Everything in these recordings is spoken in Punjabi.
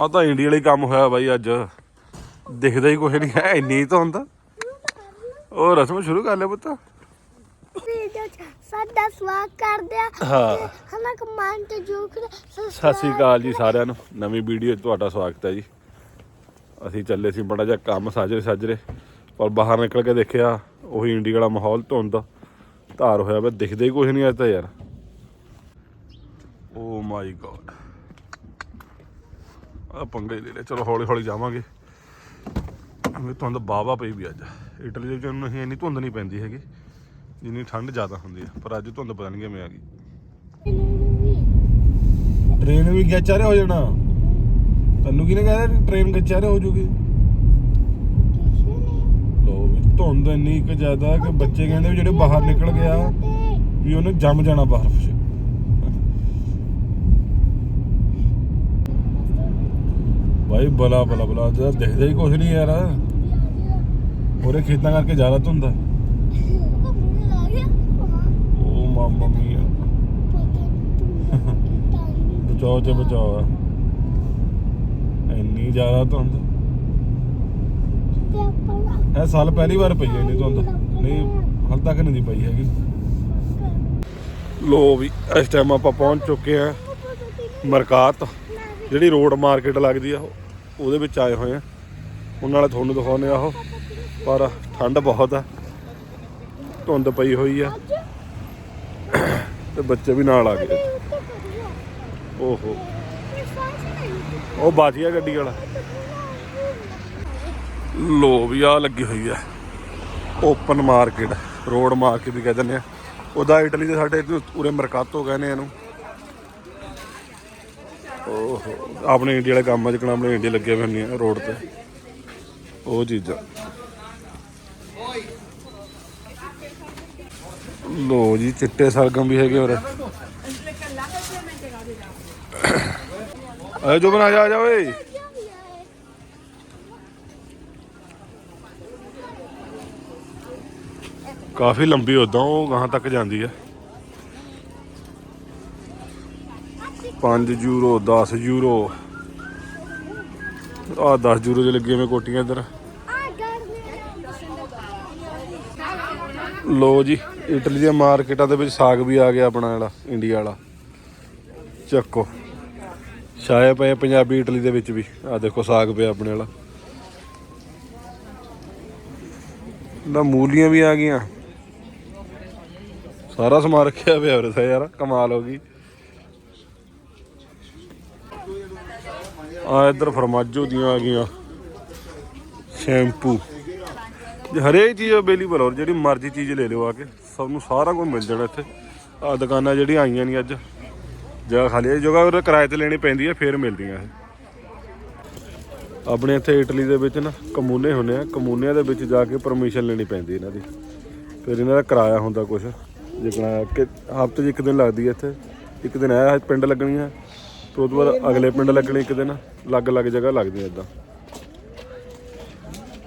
ਆ ਤਾਂ ਇੰਡੀਆ ਵਾਲੀ ਕੰਮ ਹੋਇਆ ਬਾਈ ਅੱਜ। ਦਿਖਦਾ ਹੀ ਕੁਝ ਨਹੀਂ ਹੈ ਇੰਨੀ ਧੁੰਦ ਉਹ ਰਸਮ ਸ਼ੁਰੂ ਕਰ ਲਿਆ ਪੁੱਤ। ਵੀਡੀਓ ਚ ਸਾਡਾ ਸਵਾਗਤ ਕਰਦੇ ਆ। ਹਾਂ। ਤੇ ਹਨਾ ਕਮੈਂਟ ਜ਼ਰੂਰ ਕਰੋ ਸਤਿ ਸ੍ਰੀ ਅਕਾਲ ਜੀ ਸਾਰਿਆਂ ਨੂੰ। ਨਵੀਂ ਵੀਡੀਓ 'ਚ ਤੁਹਾਡਾ ਸਵਾਗਤ ਹੈ ਜੀ। ਅਸੀਂ ਚੱਲੇ ਸੀ ਬੜਾ ਜਿਹਾ ਕੰਮ ਸਾਜਰੇ ਸਾਜਰੇ ਪਰ ਬਾਹਰ ਨਿਕਲ ਕੇ ਦੇਖਿਆ ਉਹੀ ਇੰਡੀਆ ਵਾਲਾ ਮਾਹੌਲ ਧੁੰਦ ਧਾਰ ਹੋਇਆ ਵਾ ਦਿਖਦਾ ਹੀ ਕੁਝ ਨਹੀਂ ਅੱਜ ਤਾਂ ਯਾਰ। ਓ ਮਾਈ ਗॉड ਆ ਪੰਗਾ ਲੈ ਲਿਆ। ਚਲੋ ਹੌਲੀ ਹੌਲੀ ਜਾਵਾਂਗੇ। ਵੀ ਧੁੰਦ ਬਾਵਾ ਪਈ ਵੀ ਅੱਜ। ਇਟਲੀ ਦੇ ਵਿੱਚ ਨਹੀਂ, ਇੰਨੀ ਧੁੰਦ ਨਹੀਂ ਪੈਂਦੀ ਹੈਗੀ। ਜਿੰਨੀ ਠੰਡ ਜ਼ਿਆਦਾ ਹੁੰਦੀ ਹੈ ਪਰ ਅੱਜ ਧੁੰਦ ਪਤਾ ਨਹੀਂ ਕਿਵੇਂ ਆ ਗਈ। ਟ੍ਰੇਨ ਵੀ ਗੱਚਾਰੇ ਹੋ ਜਾਣਾ। ਤੈਨੂੰ ਕਿਹਨੇ ਕਹਿਆ ਟ੍ਰੇਨ ਗੱਚਾਰੇ ਹੋ ਜੂਗੀ? ਲੋ ਵੀ, ਧੁੰਦ ਇੰਨੀ ਕੁ ਜ਼ਿਆਦਾ ਕਿ ਬੱਚੇ ਕਹਿੰਦੇ ਵੀ ਜਿਹੜੇ ਬਾਹਰ ਨਿਕਲ ਗਿਆ, ਵੀ ਉਹਨੇ ਜੰਮ ਜਾਣਾ ਬਾਹਰ 'ਚ ਭਾਈ ਬਲਾ ਬਲਾ ਬਲਾ। ਜਦ ਦਿਖਦਾ ਹੀ ਕੁਝ ਨਹੀਂ ਯਾਰ। ਉਹਰੇ ਖੇਤਾਂ ਕਰਕੇ ਜ਼ਿਆਦਾ ਧੁੰਦ ਆ। ਮਾਮਾ ਮੀਆ। ਬਚਾਓ ਤੇ ਬਚਾਓ ਇੰਨੀ ਜ਼ਿਆਦਾ ਧੁੰਦ। ਇਹ ਸਾਲ ਪਹਿਲੀ ਵਾਰ ਪਈ ਹੈ ਇੰਨੀ ਧੁੰਦ। ਨਹੀਂ, ਹਾਲ ਤੱਕ ਨਹੀਂ ਪਈ ਹੈਗੀ। ਲੋ ਵੀ, ਇਸ ਟਾਈਮ ਆਪਾਂ ਪਹੁੰਚ ਚੁੱਕੇ ਆ ਮਰਕਾਤ। ਜਿਹੜੀ ਰੋਡ ਮਾਰਕੀਟ ਲੱਗਦੀ ਆ ਉਹਦੇ ਵਿੱਚ ਆਏ ਹੋਏ ਆ। ਉਹਨਾਂ ਨਾਲੇ ਤੁਹਾਨੂੰ ਦਿਖਾਉਂਦੇ ਆ ਉਹ। ਪਰ ਠੰਡ ਬਹੁਤ ਆ। ਧੁੰਦ ਪਈ ਹੋਈ ਆ। ਤੇ ਬੱਚੇ ਵੀ ਨਾਲ ਆ ਗਏ। ਓਹੋ। ਉਹ ਬਚ ਗਿਆ ਗੱਡੀ ਵਾਲਾ। ਲੋ ਵੀ ਆ ਲੱਗੀ ਹੋਈ ਆ। ਓਪਨ ਮਾਰਕੀਟ, ਰੋਡ ਮਾਰਕੀਟ ਵੀ ਕਹਿ ਦਿੰਦੇ ਆ। ਉਹਦਾ ਇਟਲੀ ਦੇ ਸਾਡੇ ਉਰੇ ਮਰਕਾਤੋ ਕਹਿੰਦੇ ਇਹਨੂੰ। ਓਹੋ ਆਪਣੇ ਇੰਡੀਆ ਵਾਲੇ ਕੰਮ ਅੱਜ ਕੱਲ੍ਹ ਆਪਣੇ ਇੰਡੀਆ ਲੱਗੇ ਹੋਏ ਨੇ ਆ ਰੋਡ ਤੇ। ਉਹ ਚੀਜ਼ਾਂ। ਲੋ ਜੀ, ਚਿੱਟੇ ਸਰਗਮ ਵੀ ਹੈਗੇ ਉਰੇ। ਆਏ ਜੋ ਬਣਾ ਜਾ, ਆ ਜਾ ਓਏ। ਕਾਫੀ ਲੰਬੀ ਉਦਾਂ ਉਹ ਗਾਂ ਤੱਕ ਜਾਂਦੀ ਹੈ 5 ਯੂਰੋ 10 ਯੂਰੋ। ਆ 10 ਯੂਰੋ ਦੇ ਲੱਗੇ ਮੈਂ ਕੋਟੀਆਂ ਇੱਧਰ। ਲੋ ਜੀ, ਇਟਲੀ ਦੀਆਂ ਮਾਰਕੀਟਾਂ ਦੇ ਵਿੱਚ ਸਾਗ ਵੀ ਆ ਗਿਆ ਆਪਣਾ ਜਿਹੜਾ, ਇੰਡੀਆ ਵਾਲਾ। ਚੱਕੋ। ਛਾਏ ਪਏ ਪੰਜਾਬੀ ਇਟਲੀ ਦੇ ਵਿੱਚ ਵੀ। ਆ ਦੇਖੋ ਸਾਗ ਪਿਆ ਆਪਣੇ ਵਾਲਾ। ਨਾ ਮੂਲੀਆਂ ਵੀ ਆ ਗਈਆਂ। ਸਾਰਾ ਸਮਾਨ ਰੱਖਿਆ ਪਿਆ ਉਰੇ ਤਾਂ ਯਾਰ, ਕਮਾਲ ਹੋ ਗਈ। ਆ ਇੱਧਰ ਫਰਮਾਜੋ ਦੀਆਂ ਆ ਗਈਆਂ। ਸ਼ੈਂਪੂ। ਹਰੇਕ ਚੀਜ਼ ਅਵੇਲੇਬਲ ਹੋਰ ਜਿਹੜੀ ਮਰਜ਼ੀ ਚੀਜ਼ ਲੈ ਲਿਓ ਆ ਕੇ, ਸਭ ਨੂੰ ਸਾਰਾ ਕੁਝ ਮਿਲ ਜਾਣਾ ਇੱਥੇ। ਆ ਦੁਕਾਨਾਂ ਜਿਹੜੀਆਂ ਆਈਆਂ ਨਹੀਂ ਅੱਜ। ਜਗ੍ਹਾ ਖਾਲੀ ਹੈ ਜਗ੍ਹਾ ਉਹ ਕਿਰਾਏ ਤੇ ਲੈਣੀ ਪੈਂਦੀ ਹੈ ਫੇਰ ਮਿਲਦੀਆਂ ਇਹ। ਆਪਣੇ ਇੱਥੇ ਇਟਲੀ ਦੇ ਵਿੱਚ ਨਾ ਕਮੂਨੇ ਹੁੰਦੇ ਆ। ਕਮੂਨਿਆਂ ਦੇ ਵਿੱਚ ਜਾ ਕੇ ਪਰਮਿਸ਼ਨ ਲੈਣੀ ਪੈਂਦੀ ਇਹਨਾਂ ਦੀ। ਫਿਰ ਇਹਨਾਂ ਦਾ ਕਿਰਾਇਆ ਹੁੰਦਾ ਕੁਝ ਜਿਕਣਾ ਕਿ ਹਫ਼ਤੇ 'ਚ ਇੱਕ ਦਿਨ ਲੱਗਦੀ ਹੈ ਇੱਥੇ। ਇੱਕ ਦਿਨ ਇਹ ਪਿੰਡ ਲੱਗਣੀਆਂ। ਫਿਰ ਉਹ ਤੋਂ ਬਾਅਦ ਅਗਲੇ ਪਿੰਡ ਲੱਗਣੇ ਇੱਕ ਦਿਨ ਅਲੱਗ-ਅਲੱਗ ਜਗ੍ਹਾ ਲੱਗਦੀਆਂ ਇਦਾਂ।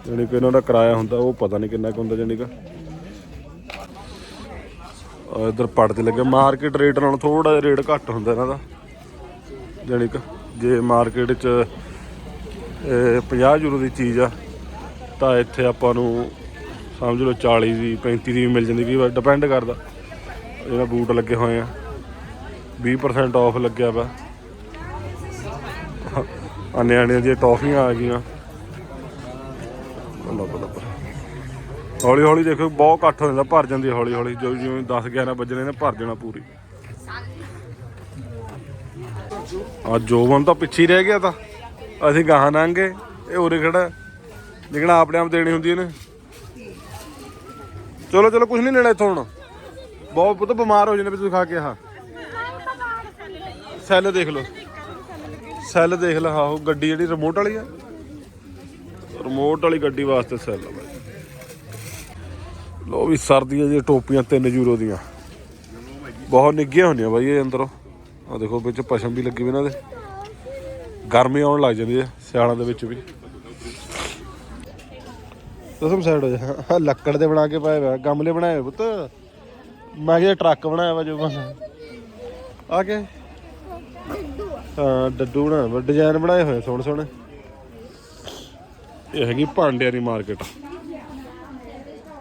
ਜਾਣੀ ਕਿ ਇਹਨਾਂ ਦਾ ਕਿਰਾਇਆ ਹੁੰਦਾ, ਉਹ ਪਤਾ ਨਹੀਂ ਕਿੰਨਾ ਕੁ ਹੁੰਦਾ ਜਾਣੀ ਕਿ। ਆ ਇਧਰ ਪੜਦੇ ਲੱਗੇ, ਮਾਰਕੀਟ ਰੇਟ ਨਾਲੋਂ ਥੋੜਾ ਜਿਹਾ ਰੇਟ ਘੱਟ ਹੁੰਦਾ ਇਹਨਾਂ ਦਾ। ਜਾਣੀ ਕਿ ਜੇ ਮਾਰਕੀਟ 'ਚ, ਇਹ 50 ਯੂਰੋ ਦੀ ਚੀਜ਼ ਆ, ਤਾਂ ਇੱਥੇ ਆਪਾਂ ਨੂੰ ਸਮਝ ਲਓ 40 ਦੀ 35 ਦੀ ਵੀ ਮਿਲ ਜਾਂਦੀ, ਕਈ ਵਾਰ ਡਿਪੈਂਡ ਕਰਦਾ। ਜਿਹੜਾ ਬੂਟ ਲੱਗੇ ਹੋਏ ਆ 20% ਆਫ ਲੱਗਿਆ ਵਾ। ਆ ਨਿਆਣਿਆਂ ਦੀਆਂ ਟੌਫੀਆਂ ਆ ਗਈਆਂ। ਬੱਲਾ ਬੱਲਾ ਹੌਲੀ ਹੌਲੀ ਦੇਖੋ, ਬਹੁਤ ਇਕੱਠ ਹੋ ਜਾਂਦਾ, ਭਰ ਜਾਂਦੀ ਹੌਲੀ ਹੌਲੀ। ਜੋ ਜਿਵੇਂ 10 11 ਵਜਣੇ ਨੇ, ਭਰ ਜਾਣਾ ਪੂਰੀ। ਆ ਜੋਬਨ ਤਾਂ ਪਿੱਛੇ ਹੀ ਰਹਿ ਗਿਆ ਤਾਂ। ਅਸੀਂ ਗਾਹਾਂ ਲੰਘੇ ਇਹ ਉਰੇ ਖੜਾ। ਲੇਕਿਨ ਆਪਣੇ ਆਪ ਦੇਣੀ ਹੁੰਦੀ ਇਹਨੇ। ਚਲੋ ਚਲੋ ਕੁਝ ਨਹੀਂ ਲੈਣਾ ਇੱਥੋਂ ਹੁਣ। ਬਹੁਤ ਪੁੱਤ ਬਿਮਾਰ ਹੋ ਜਾਣੇ ਵੀ ਤੁਸੀਂ ਖਾ ਕੇ ਆਹ। ਸੈੱਲ ਦੇਖ ਲਓ। ਸੈੱਲ ਦੇਖ ਲਾ, ਆਹੋ, ਗੱਡੀ ਜਿਹੜੀ ਰਿਮੋਟ ਵਾਲੀ ਆ। ਰਿਮੋਟ ਵਾਲੀ ਗੱਡੀ ਵਾਸਤੇ ਸੈੱਲ ਆ ਬਾਈ। ਲੋ ਵੀ ਸਰਦੀਆਂ ਦੀਆਂ ਟੋਪੀਆਂ 3 ਯੂਰੋ ਦੀਆਂ। ਬਹੁਤ ਨਿੱਗੀਆਂ ਹੁੰਦੀਆਂ ਬਾਈ ਇਹ ਅੰਦਰੋਂ। ਆ ਦੇਖੋ, ਵਿੱਚ ਪਸ਼ਮ ਵੀ ਲੱਗੀ ਵੀ ਇਹਨਾਂ ਦੇ। ਗਰਮੀ ਆਉਣ ਲੱਗ ਜਾਂਦੀ ਹੈ ਸਿਆਲਾਂ ਦੇ ਵਿੱਚ ਵੀ। ਤੁਸਮ ਸਾਈਡ ਹੋ ਜਾ। ਲੱਕੜ ਦੇ ਬਣਾ ਕੇ ਪਾਏ ਹੋਇਆ ਗਮਲੇ ਬਣਾਏ ਹੋਏ ਪੁੱਤ। ਮੈਂ ਕਿਹਾ ਟਰੱਕ ਬਣਾਇਆ ਵਾ ਜੋ ਬਸ ਆ ਕੇ। ਹਾਂ, ਡੱਡੂ ਬਣਾ ਡਿਜ਼ਾਈਨ ਬਣਾਏ ਹੋਏ ਸੋਹਣੇ ਸੋਹਣੇ। ਇਹ ਹੈਗੀ ਭਾਂਡਿਆਂ ਦੀ ਮਾਰਕੀਟ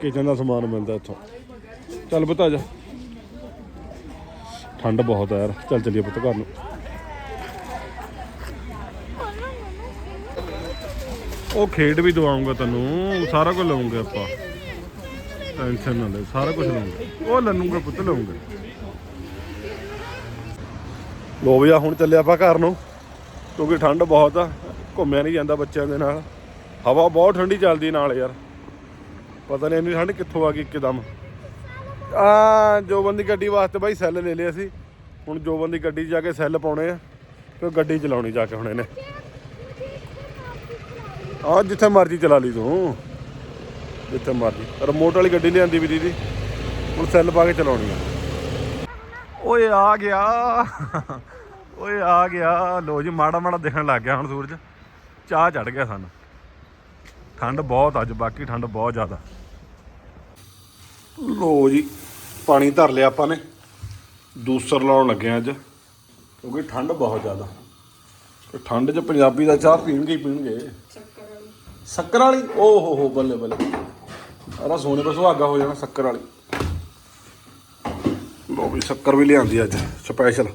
ਕਿਚਨ ਦਾ ਸਮਾਨ ਮਿਲਦਾ ਇੱਥੋਂ। ਚੱਲ ਪੁੱਤ ਜਾ। ਠੰਡ ਬਹੁਤ ਹੈ ਯਾਰ। ਚੱਲ ਚਲੀਏ ਪੁੱਤ ਘਰ ਨੂੰ। ਉਹ ਖੇਡ ਵੀ ਦਵਾਉਂਗਾ ਤੈਨੂੰ। ਸਾਰਾ ਕੁਝ ਲਵਾਂਗੇ ਆਪਾਂ। ਟੈਨਸ਼ਨ ਨਾ ਲੈ, ਸਾਰਾ ਕੁਝ ਲਵਾਂਗੇ ਉਹ ਲੰਨੂਗਾ ਪੁੱਤ ਲਵਾਂਗੇ ਲੋ ਵੀ ਆ, ਹੁਣ ਚੱਲੇ ਆਪਾਂ ਘਰ ਨੂੰ, ਕਿਉਂਕਿ ਠੰਡ ਬਹੁਤ ਆ, ਘੁੰਮਿਆ ਨਹੀਂ ਜਾਂਦਾ ਬੱਚਿਆਂ ਦੇ ਨਾਲ। ਹਵਾ ਬਹੁਤ ਠੰਡੀ ਚੱਲਦੀ ਨਾਲ ਯਾਰ। ਪਤਾ ਨਹੀਂ ਇੰਨੀ ਠੰਡ ਕਿੱਥੋਂ ਆ ਗਈ ਇੱਕਦਮ। ਆ, ਜੋਬਨ ਦੀ ਗੱਡੀ ਵਾਸਤੇ ਬਾਈ ਸੈੱਲ ਲੈ ਲਿਆ ਸੀ। ਹੁਣ ਜੋਬਨ ਦੀ ਗੱਡੀ 'ਚ ਜਾ ਕੇ ਸੈੱਲ ਪਾਉਣੇ ਆ ਫਿਰ ਗੱਡੀ ਚਲਾਉਣੀ ਜਾ ਕੇ ਹੁਣ ਇਹਨੇ। ਆ, ਜਿੱਥੇ ਮਰਜ਼ੀ ਚਲਾ ਲਈ ਤੂੰ। ਜਿੱਥੇ ਮਰਜ਼ੀ। ਰਿਮੋਟ ਵਾਲੀ ਗੱਡੀ ਲਿਆਂਦੀ ਵੀ ਦੀਦੀ। ਹੁਣ ਸੈੱਲ ਪਾ ਕੇ ਚਲਾਉਣੀ ਆ। ਓਏ ਆ ਗਿਆ। ਓਏ ਆ ਗਿਆ। ਲੋ ਜੀ ਮਾੜਾ ਮਾੜਾ ਦਿਖਣ ਲੱਗ ਗਿਆ ਹੁਣ ਸੂਰਜ। ਚਾਹ ਚੜ ਗਿਆ ਸਾਨੂੰ। ਠੰਡ ਬਹੁਤ ਅੱਜ ਬਾਕੀ ਠੰਡ ਬਹੁਤ ਜ਼ਿਆਦਾ। ਲੋ ਜੀ ਪਾਣੀ ਧਰ ਲਿਆ ਆਪਾਂ ਨੇ। ਦੂਸਰ ਲਾਉਣ ਲੱਗੇ ਅੱਜ ਕਿਉਂਕਿ ਠੰਡ ਬਹੁਤ ਜ਼ਿਆਦਾ। ਤੇ ਠੰਡ 'ਚ ਪੰਜਾਬੀ ਦਾ ਚਾਹ ਪੀਣਗੇ ਹੀ ਪੀਣਗੇ। ਸ਼ੱਕਰ ਵਾਲੀ। ਓ ਹੋ ਹੋ ਬੱਲੇ ਬੱਲੇ। ਅਰਾ ਸੋਨੇ ਪਰ ਸੁਹਾਗਾ ਹੋ ਜਾਣਾ ਸ਼ੱਕਰ ਵਾਲੀ। ਲੋ ਵੀ ਸ਼ੱਕਰ ਵੀ ਲਿਆਂਦੀ ਅੱਜ ਸਪੈਸ਼ਲ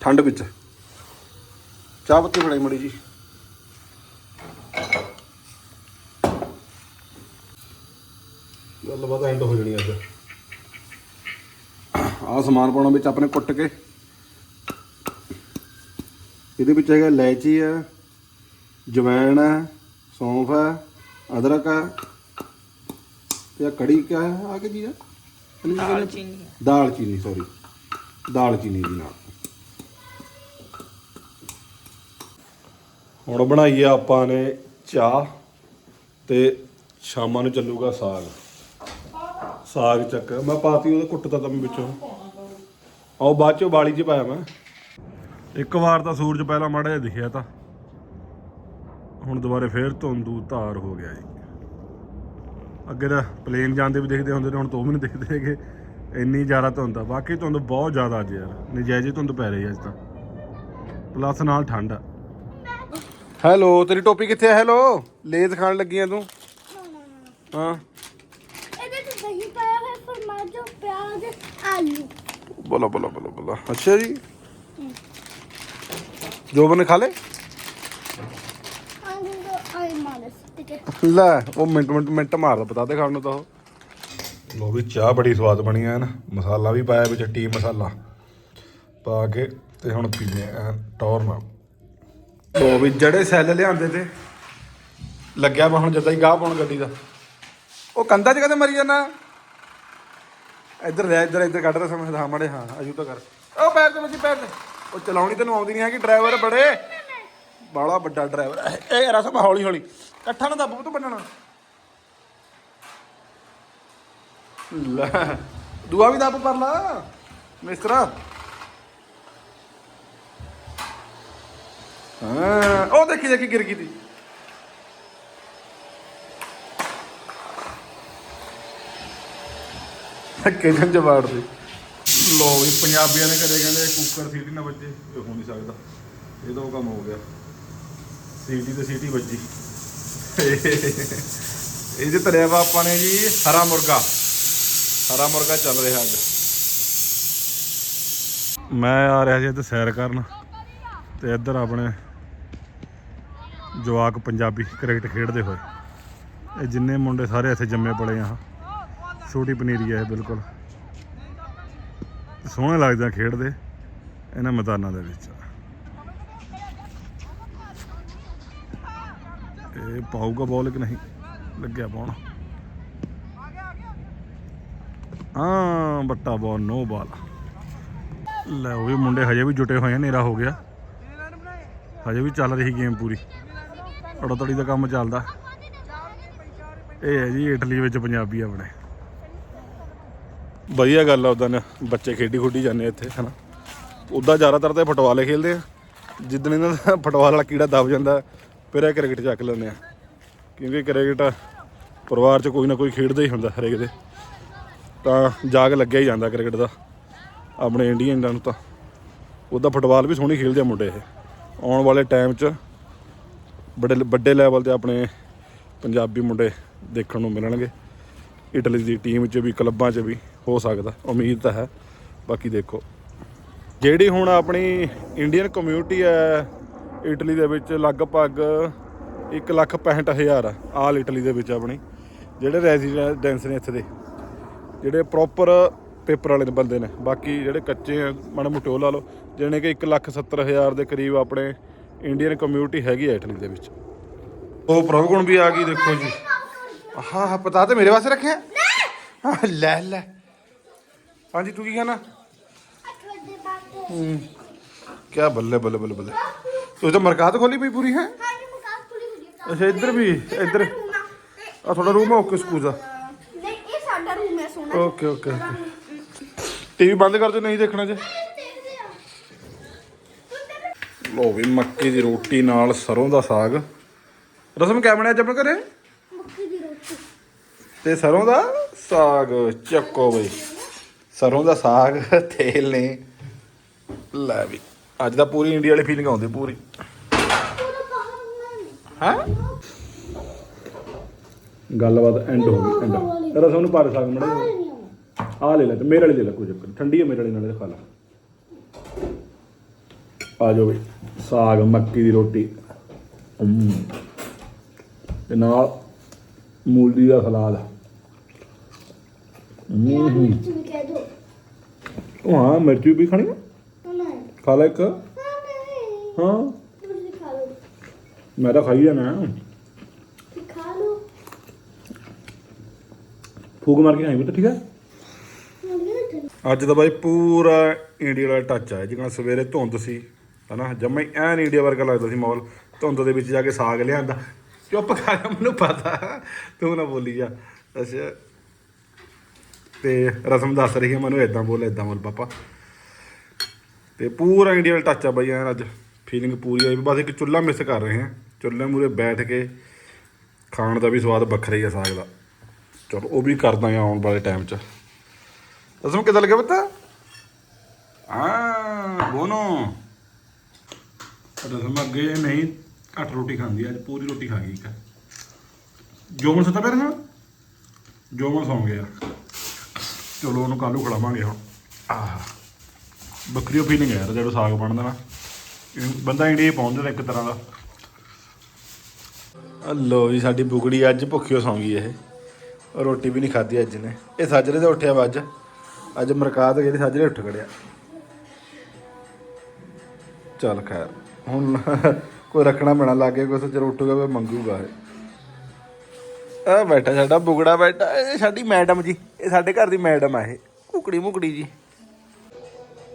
ਠੰਡ ਵਿੱਚ। ਚਾਹ ਪੱਤੀ ਬਣਾਈ ਮੜੀ ਜੀ। ਗੱਲਬਾਤ ਐਂਡ ਹੋ ਜਾਣੀ ਅੱਜ। ਆਹ ਸਮਾਨ ਪਾਉਣਾ ਵਿੱਚ ਆਪਣੇ ਕੁੱਟ ਕੇ। ਇਹਦੇ ਵਿੱਚ ਹੈਗਾ ਇਲਾਇਚੀ ਹੈ ਜਵੈਣ ਹੈ ਸੌਂਫ ਹੈ ਅਦਰਕ ਹੈ ਤੇ ਕੜੀ ਕਿਆ ਹੈ ਆ ਕੇ ਜੀ ਹੈ? ਦਾਲ ਚੀਨੀ ਦਾਲ ਚੀਨੀ ਸੌਰੀ ਦਾਲ ਚੀਨੀ ਦੀ ਨਾਲ। ਹੁਣ ਬਣਾਈ ਆ ਆਪਾਂ ਨੇ ਚਾਹ ਤੇ ਸ਼ਾਮਾਂ ਨੂੰ ਚੱਲੂਗਾ ਸਾਗ। ਸਾਗ ਚੱਕ। ਮੈਂ ਪਾਤੀ ਉਹਦੇ ਕੁੱਟਤਾ ਤਾਂ ਮੈਂ ਵਿੱਚੋਂ। ਆਓ ਬਾਅਦ ਚੋਂ ਬਾਲੀ 'ਚ ਪਾਇਆ ਮੈਂ। ਇੱਕ ਵਾਰ ਤਾਂ ਸੂਰਜ ਪਹਿਲਾਂ ਮਾੜਾ ਜਿਹਾ ਦਿਖਿਆ ਤਾਂ। ਹੁਣ ਦੁਬਾਰੇ ਫੇਰ ਧੁੰਦੂ ਧਾਰ ਹੋ ਗਿਆ ਜੀ। ਅੱਗੇ ਤਾਂ ਪਲੇਨ ਜਾਂਦੇ ਵੀ ਦਿਖਦੇ ਹੁੰਦੇ ਨੇ ਹੁਣ ਤੋਂ ਵੀ ਨਹੀਂ ਦਿਖਦੇ ਹੈਗੇ। ਇੰਨੀ ਜ਼ਿਆਦਾ ਧੁੰਦ ਆ। ਬਾਕੀ ਧੁੰਦ ਬਹੁਤ ਜ਼ਿਆਦਾ ਅੱਜ ਯਾਰ। ਨਜਾਇਜ਼ ਹੀ ਧੁੰਦ ਪੈ ਰਹੀ ਅੱਜ ਤਾਂ। ਪਲੱਸ ਨਾਲ ਠੰਡ ਆ। ਹੈਲੋ ਤੇਰੀ ਟੋਪੀ ਕਿੱਥੇ ਹੈ ਹੈਲੋ ਲੇਜ਼ ਖਾਣ ਲੱਗੀ ਆ ਤੂੰ? ਹਾਂ। ਇਹਦੇ ਚ ਦਹੀਂ ਪਾਇਆ ਹੋਇਆ ਫਰਮਾਜੋ ਪਿਆਜ਼ ਆਲੂ। ਬੋਲਾ ਬੋਲਾ ਬੋਲਾ ਬੋਲਾ। ਅੱਛਾ ਜੀ। ਜੋਬਨ ਨੇ ਖਾ ਲੇ ਆਲੂ ਦਾ ਆਈ ਮਾਲਸ ਠੀਕ ਹੈ ਲੈ, ਉਹ ਮਿੰਟ ਮਿੰਟ ਮਿੰਟ ਮਾਰਦਾ ਪਤਾ ਖਾਣ ਨੂੰ ਤਾਂ ਉਹ। ਲੋ ਵੀ ਚਾਹ ਬੜੀ ਸਵਾਦ ਬਣੀ ਐ ਨਾ। ਮਸਾਲਾ ਵੀ ਪਾਇਆ ਵਿੱਚ ਟੀ ਮਸਾਲਾ। ਪਾ ਕੇ ਤੇ ਹੁਣ ਪੀਨੇ ਆ ਟੌਰ ਨਾਲ ਲੋ ਵੀ ਜੜੇ ਸੈੱਲ ਲਿਆਂਦੇ ਤੇ। ਲੱਗਿਆ ਮੈਂ ਹੁਣ ਜਦਾਂ ਹੀ ਗਾਹ ਪਾਉਣ ਗੱਡੀ ਦਾ। ਉਹ ਕੰਧਾਂ 'ਚ ਕਦੇ ਮਰੀ ਜਾਣਾ ਇੱਧਰ ਲੈ ਇੱਧਰ ਇੱਧਰ ਕੱਢ ਰਿਹਾ ਸਮਝ ਹਾਂ, ਮੜੇ, ਹਾਂ ਅਜੂ ਤਾਂ ਕਰ। ਉਹ ਪੈਰ ਤੇ ਵੱਜੀ, ਪੈਰ ਤੇ। ਉਹ ਚਲਾਉਣੀ ਤੈਨੂੰ ਆਉਂਦੀ ਨਹੀਂ ਹੈ ਡਰਾਈਵਰ ਬੜੇ। ਬਾਲਾ ਵੱਡਾ ਡਰਾਈਵਰ ਇਹ ਰਸਮ ਹੌਲੀ ਹੌਲੀ। ਇਕੱਠਾ ਨਾ ਦੱਬ ਤੂੰ ਬੰਨਣਾ। ਲੈ, ਦੂਆ ਵੀ ਦੱਬ ਪਰ ਲਾ ਮਿਸਤਰਾ। ਹਾਂ, ਉਹ ਦੇਖੀ ਦੇਖੀ, ਗਿਰ ਗਈ ਤੀ। ਕਿਚਨ ਚ ਵਾੜ ਦੇ ਲੋ ਵੀ, ਪੰਜਾਬੀਆਂ ਨੇ ਕਦੇ ਕਹਿੰਦੇ, ਕੁੱਕਰ ਸੀਟੀ ਨਾ ਵੱਜੇ, ਇਹ ਹੋ ਨਹੀਂ ਸਕਦਾ। ਇਹ ਤਾਂ ਉਹ ਕੰਮ ਹੋ ਗਿਆ। ਸੀਟੀ ਤੇ ਸੀਟੀ ਵੱਜੀ। ਇਹ ਜੇ ਤਰਿਆ ਵਾ ਆਪਾਂ ਨੇ ਜੀ ਹਰਾ ਮੁਰਗਾ। ਹਰਾ ਮੁਰਗਾ ਚੱਲ ਰਿਹਾ ਅੱਜ। ਮੈਂ ਆ ਰਿਹਾ ਸੀ ਇੱਥੇ ਸੈਰ ਕਰਨ ਤੇ ਇੱਧਰ ਆਪਣੇ ਜਵਾਕ ਪੰਜਾਬੀ ਕ੍ਰਿਕਟ ਖੇਡਦੇ ਹੋਏ। ਇਹ ਜਿੰਨੇ ਮੁੰਡੇ ਸਾਰੇ ਇੱਥੇ ਜੰਮੇ ਪਲੇ ਆ। ਛੋਟੀ ਪਨੀਰੀ ਹੈ ਇਹ ਬਿਲਕੁਲ। ਸੋਹਣੇ ਲੱਗਦੇ ਆ ਖੇਡਦੇ ਇਹਨਾਂ ਮੈਦਾਨਾਂ ਦੇ ਵਿੱਚ। ਇਹ ਪਾਊਗਾ ਬੋਲ ਕਿ ਨਹੀਂ? ਲੱਗਿਆ ਪਾਉਣ। ਹਾਂ, ਬੱਟਾ ਬਾਲ, ਨੋ ਬਾਲ। ਲੈ, ਉਹ ਵੀ ਮੁੰਡੇ ਹਜੇ ਵੀ ਜੁਟੇ ਹੋਏ ਆ, ਹਨੇਰਾ ਹੋ ਗਿਆ। ਹਜੇ ਵੀ ਚੱਲ ਰਹੀ ਗੇਮ ਪੂਰੀ। ਅੜੋ ਤੜੀ ਦਾ ਕੰਮ ਚੱਲਦਾ। ਇਹ ਹੈ ਜੀ, ਇਟਲੀ ਵਿੱਚ ਪੰਜਾਬੀ ਆਪਣੇ। ਵਧੀਆ ਗੱਲ ਆ ਉਦਾਂ ਬੱਚੇ ਖੇਡੀ ਖੁੱਡੀ ਜਾਂਦੇ ਇੱਥੇ, ਹਨਾ। ਉਦਾਂ ਜ਼ਿਆਦਾਤਰ ਤਾਂ ਇਹ ਫੁੱਟਬਾਲ ਹੀ ਖੇਲਦੇ ਆ। ਜਿੱਦਣ ਇਹਨਾਂ ਦਾ ਫੁੱਟਬਾਲ ਵਾਲਾ ਕੀੜਾ ਦਬ ਜਾਂਦਾ ਫਿਰ ਇਹ ਕ੍ਰਿਕਟ ਚੱਕ ਲੈਂਦੇ ਆ। ਕਿਉਂਕਿ ਕ੍ਰਿਕਟ ਪਰਿਵਾਰ 'ਚ ਕੋਈ ਨਾ ਕੋਈ ਖੇਡਦਾ ਹੀ ਹੁੰਦਾ ਹਰੇਕ ਦੇ। ਤਾਂ ਜਾਗ ਲੱਗਿਆ ਹੀ ਜਾਂਦਾ ਕ੍ਰਿਕਟ ਦਾ, ਆਪਣੇ ਇੰਡੀਅਨ ਨੂੰ ਤਾਂ। ਉਹਦਾ ਫੁੱਟਬਾਲ ਵੀ ਸੋਹਣੀ ਖੇਡਦੇ ਆ ਮੁੰਡੇ ਇਹ। ਆਉਣ ਵਾਲੇ ਟਾਈਮ 'ਚ ਬੜੇ ਵੱਡੇ ਲੈਵਲ ਤੇ ਆਪਣੇ ਪੰਜਾਬੀ ਮੁੰਡੇ ਦੇਖਣ ਨੂੰ ਮਿਲਣਗੇ। ਇਟਲੀ ਦੀ ਟੀਮ 'ਚ ਵੀ, ਕਲੱਬਾਂ 'ਚ ਵੀ ਹੋ ਸਕਦਾ, ਉਮੀਦ ਤਾਂ ਹੈ। ਬਾਕੀ ਦੇਖੋ। ਜਿਹੜੀ ਹੁਣ ਆਪਣੀ ਇੰਡੀਅਨ ਕਮਿਊਨਿਟੀ ਹੈ ਇਟਲੀ ਦੇ ਵਿੱਚ ਲਗਭਗ 165000 ਆ ਆਲ ਇਟਲੀ ਦੇ ਵਿੱਚ ਆਪਣੀ ਜਿਹੜੇ ਰੈਜ਼ੀਡੈਂਸ ਨੇ ਇੱਥੇ ਦੇ ਜਿਹੜੇ ਪ੍ਰੋਪਰ ਪੇਪਰ ਵਾਲੇ ਬੰਦੇ ਨੇ ਬਾਕੀ ਜਿਹੜੇ ਕੱਚੇ ਆ ਮਾੜੇ ਮੋਟੇ ਉਹ ਲਾ ਲਓ ਜਿਹਨੇ ਕਿ 170000 ਦੇ ਕਰੀਬ ਆਪਣੇ ਇੰਡੀਅਨ ਕਮਿਊਨਿਟੀ ਹੈਗੀ ਹੈ ਇਟਲੀ ਦੇ ਵਿੱਚ। ਉਹ ਪ੍ਰਭਗੁਣ ਵੀ ਆ ਗਈ ਦੇਖੋ ਜੀ। ਹਾਂ ਹਾਂ ਪਤਾ ਤੇ ਮੇਰੇ ਵਾਸਤੇ ਰੱਖਿਆ? ਹਾਂ, ਲੈ ਲੈ। ਹਾਂਜੀ ਤੂੰ ਕੀ ਕਹਿਣਾ? ਕਿਆ ਬੱਲੇ ਬੱਲੇ ਬੱਲੇ ਬੱਲੇ। ਤੂੰ ਤਾਂ ਮਰਕਾਤ ਖੋਲੀ ਪਈ ਪੂਰੀ ਹੈ? ਹਾਂ ਜੀ ਮੁਕਾਸ ਪੂਰੀ ਹੋ ਗਈ ਅੱਛਾ ਇੱਧਰ ਵੀ ਇੱਧਰ। ਆ। ਤੁਹਾਡਾ ਰੂਮ ਹੈ ਓਕੇ ਸਕੂਲ ਦਾ। ਨਹੀਂ ਇਹ ਸਾਡਾ ਰੂਮ ਹੈ ਸੋਨਾ। ਓਕੇ ਓਕੇ ਟੀਵੀ ਬੰਦ ਕਰ ਦਿਓ ਨਹੀਂ ਦੇਖਣਾ ਜੇ। ਆ। ਲੋ ਵੀ ਮੱਕੀ ਦੀ ਰੋਟੀ ਨਾਲ ਸਰੋਂ ਦਾ ਸਾਗ। ਰਸਮ ਕਿਆ ਬਣਿਆ ਅੱਜ ਆਪਣੇ ਘਰੇ? ਮੱਕੀ ਦੀ ਰੋਟੀ। ਤੇ ਸਰੋਂ ਦਾ ਸਾਗ ਚੱਕੋ ਬਈ। ਸਰੋਂ ਦਾ ਸਾਗ ਤੇਲ ਨੇ। ਲੈ ਵੀ। ਅੱਜ ਤਾਂ ਪੂਰੀ ਇੰਡੀਆ ਵਾਲੀ ਫੀਲਿੰਗ ਆਉਂਦੀ ਪੂਰੀ। ਹਾਂ? ਗੱਲਬਾਤ ਐਂਡ ਹੋ ਗਈ ਐਂਡ ਰਸਮ ਨੂੰ ਪਾਰੇ ਸਾਗ ਮੜਾ ਆ ਲੈ ਲੈ ਤੇ ਮੇਰੇ ਵਾਲੀ ਲੈ ਲੈ ਕੋਈ ਚੱਕਰ ਨੀ। ਠੰਡੀ ਹੈ ਮੇਰੇ ਵਾਲੀ ਨਾਲੇ ਖਾ ਲਾ। ਆ ਜਾਓ ਬਈ ਸਾਗ ਮੱਕੀ ਦੀ ਰੋਟੀ। ਹਮ। ਤੇ ਨਾਲ ਮੂਲੀ ਦਾ ਸਲਾਦ। ਹਮ। ਦੋ ਉਹ ਹਾਂ ਮਿਰਚ ਵੀ ਖਾਣੀ ਆ? ਖਾ ਲੈ ਇੱਕ। ਹਾਂ। ਤੁਸੀਂ ਖਾ ਲਓ ਮੈਂ ਤਾਂ ਖਾਈ ਜਾਣਾ ਤੁਸੀਂ ਖਾ ਲਓ ਫੂਕ ਮਾਰ ਕੇ ਖਾਈ ਬਤਾ ਠੀਕ ਹੈ ਅੱਜ ਤਾਂ ਬਾਈ ਪੂਰਾ ਇੰਡੀਆ ਵਾਲਾ ਟੱਚ ਆ ਜਿਵੇਂ ਸਵੇਰੇ ਧੁੰਦ ਸੀ ਹਨਾ? ਜੰਮਾ ਹੀ ਐਨ ਇੰਡੀਆ ਵਰਗਾ ਲੱਗਦਾ ਸੀ ਮਾਹੌਲ। ਧੁੰਦ ਦੇ ਵਿੱਚ ਜਾ ਕੇ ਸਾਗ ਲਿਆਂਦਾ। ਚੁੱਪ ਕਰ ਜਾ, ਮੈਨੂੰ ਪਤਾ। ਤੂੰ ਨਾ ਬੋਲੀ ਜਾ। ਅੱਛਾ। ਤੇ ਰਸਮ ਦੱਸ ਰਹੀ ਹੈ ਮੈਨੂੰ ਇਦਾਂ ਬੋਲ ਇਦਾਂ ਬੋਲ ਪਾਪਾ। ਤੇ ਪੂਰਾ ਇੰਡੀਆ ਵਾਲਾ ਟੱਚ ਆ ਬਾਈ ਐਨ ਅੱਜ ਫੀਲਿੰਗ ਪੂਰੀ ਆਈ ਬਸ ਇੱਕ ਚੁੱਲ੍ਹਾ ਮਿਸ ਕਰ ਰਹੇ ਹਾਂ। ਚੁੱਲ੍ਹੇ ਮੂਰੇ ਬੈਠ ਕੇ ਖਾਣ ਦਾ ਵੀ ਸਵਾਦ ਵੱਖਰਾ ਹੀ ਆ ਸਾਗ ਦਾ। ਚਲੋ ਉਹ ਵੀ ਕਰਦਾ ਆ ਆਉਣ ਵਾਲੇ ਟਾਈਮ 'ਚ। ਰਸਮ ਕਿਦਾਂ ਲੱਗਿਆ ਪਤਾ? ਆ ਬੋਨੋ। ਰਸਮ ਅੱਗੇ ਨਹੀਂ ਘੱਟ ਰੋਟੀ ਖਾਂਦੀ ਅੱਜ ਪੂਰੀ ਰੋਟੀ ਖਾ ਗਈ ਇੱਕ। ਜੋਮਨ ਸੁੱਤਾ ਪਿਆ ਨਾ ਜੋਮਨ ਸੌਂ ਗਿਆ। ਚਲੋ ਉਹਨੂੰ ਕੱਲ੍ਹ ਨੂੰ ਖਿਲਾਵਾਂਗੇ ਹੁਣ। ਆਹ। ਬੱਕਰੀਓ ਫੀਲਿੰਗ ਹੈ ਜਦੋਂ ਸਾਗ ਬਣਦਾ ਨਾ। ਬੰਦਾ ਇੰਡੀਆ ਹੀ ਇੱਕ ਤਰ੍ਹਾਂ ਦਾ। ਆ ਲੋ ਜੀ, ਸਾਡੀ ਬੁਗੜੀ ਅੱਜ ਭੁੱਖਿਓ ਸੌਂ ਗਈ ਇਹ। ਰੋਟੀ ਵੀ ਨਹੀਂ ਖਾਧੀ ਅੱਜ ਨੇ ਇਹ ਸਾਜਰੇ ਦਾ ਉੱਠਿਆ ਵਾ ਅੱਜ। ਅੱਜ ਮਰਕਾਤ ਗਈ ਸਾਜਰੇ ਉੱਠ ਖੜਿਆ। ਚੱਲ ਖੈਰ, ਹੁਣ ਕੋਈ ਰੱਖਣਾ ਪੈਣਾ, ਲੱਗੇ ਕੋਈ ਸੱਜਰ ਉੱਠੂਗਾ ਫਿਰ ਮੰਗੂਗਾ ਇਹ। ਆ ਬੈਠਾ ਸਾਡਾ ਬੁਗੜਾ ਬੈਠਾ, ਇਹ ਸਾਡੀ ਮੈਡਮ ਜੀ, ਇਹ ਸਾਡੇ ਘਰ ਦੀ ਮੈਡਮ ਆ ਇਹ। ਕੁਕੜੀ ਮੁਕੜੀ ਜੀ।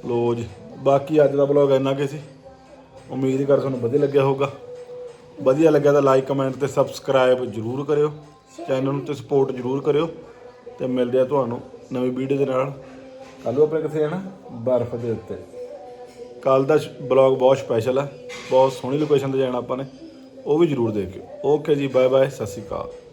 ਲੋ ਜੀ, ਬਾਕੀ ਅੱਜ ਦਾ ਵਲੌਗ ਇੰਨਾ ਕਿ ਸੀ। ਉਮੀਦ ਕਰ ਤੁਹਾਨੂੰ ਵਧੀਆ ਲੱਗਿਆ ਹੋਊਗਾ। ਵਧੀਆ ਲੱਗਿਆ ਤਾਂ ਲਾਈਕ ਕਮੈਂਟ ਤੇ ਸਬਸਕ੍ਰਾਈਬ ਜਰੂਰ ਕਰਿਓ। ਚੈਨਲ ਨੂੰ ਤੇ ਸਪੋਰਟ ਜਰੂਰ ਕਰਿਓ। ਤੇ ਮਿਲਦੇ ਆ ਤੁਹਾਨੂੰ ਨਵੀਂ ਵੀਡੀਓ ਦੇ ਨਾਲ। ਕੱਲ ਨੂੰ ਆਪਣੇ ਕਿੱਥੇ ਜਾਣਾ? ਬਰਫ਼ ਦੇ ਉੱਤੇ। ਕੱਲ ਦਾ ਬਲੌਗ ਬਹੁਤ ਸਪੈਸ਼ਲ ਆ। ਬਹੁਤ ਸੋਹਣੀ ਲੋਕੇਸ਼ਨ ਤੇ ਜਾਣਾ ਆਪਾਂ ਨੇ। ਉਹ ਵੀ ਜਰੂਰ ਦੇਖਿਓ। ਓਕੇ ਜੀ ਬਾਏ ਬਾਏ ਸਤਿ ਸ਼੍ਰੀ ਅਕਾਲ।